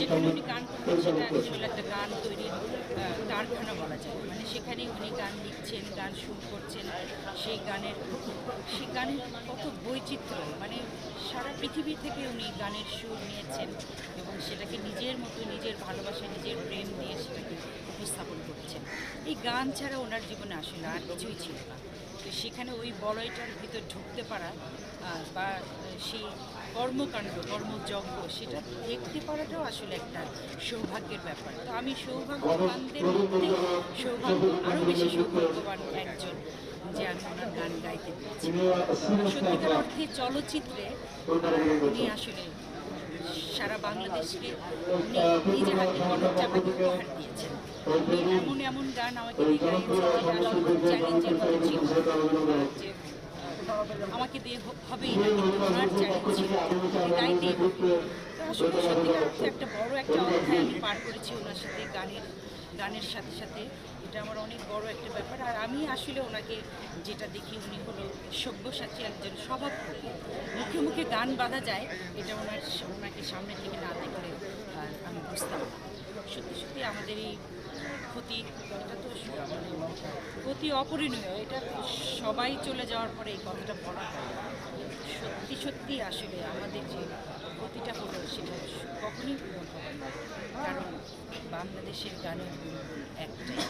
যেখানে উনি গান করতেন সেটা আসলে একটা গান তৈরির কারখানা বলা যায় মানে সেখানে উনি গান লিখছেন গান সুর করছেন সেই গানের সেই গানের কত বৈচিত্র্য মানে সারা পৃথিবী থেকে উনি গানের সুর নিয়েছেন এবং সেটাকে নিজের মতো নিজের ভালোবাসা নিজের প্রেম দিয়ে সেটাকে উপস্থাপন করছেন এই গান ছাড়া ওনার জীবনে আসলে আর কিছুই ছিল না। সেখানে ওই বলয়টার ভিতর ঢুকতে পারা বা সেই কর্মকাণ্ড, কর্মযজ্ঞ, সেটা দেখতে পারাটাও আসলে একটা সৌভাগ্যের ব্যাপার। তো আমি সৌভাগ্যবানদের মধ্যে সৌভাগ্য, আরও বেশি সৌভাগ্যবান একজন যে আমি ওনার গান গাইতে পেরেছি। সত্যিকার অর্থে চলচ্চিত্রে উনি আসলে সারা বাংলাদেশকে উনি হাতে কলম উপহার দিয়েছেন। উনি এমন এমন গান আমাকে আসলে চ্যালেঞ্জের মতো ছিল যে আমাকে দিয়ে হবেই না, কিন্তু ওনার চ্যালেঞ্জ ছিল। যে গাইতেই হবে তো আসলে সত্যিকার একটা বড় একটা অধ্যায় আমি পার করেছি ওনার সাথে গানের গানের সাথে সাথে। এটা আমার অনেক বড় একটা ব্যাপার। আর আমি আসলে ওনাকে যেটা দেখি, উনি হলো সব্যসাচী একজন স্বভাবকবি মুখে গান বাঁধা যায়, এটা ওনার ওনাকে সামনে থেকে না দেখলে আমি বুঝতাম সত্যি সত্যি আমাদের এই ক্ষতি, এটা তো ক্ষতি অপরিণীয়, এটা সবাই চলে যাওয়ার পরে এই কথাটা বলা সত্যি সত্যি আসলে আমাদের যে ক্ষতিটা হলো, সেটা কখনোই পূরণ হবে না। কারণ বাংলাদেশের গানের একটাই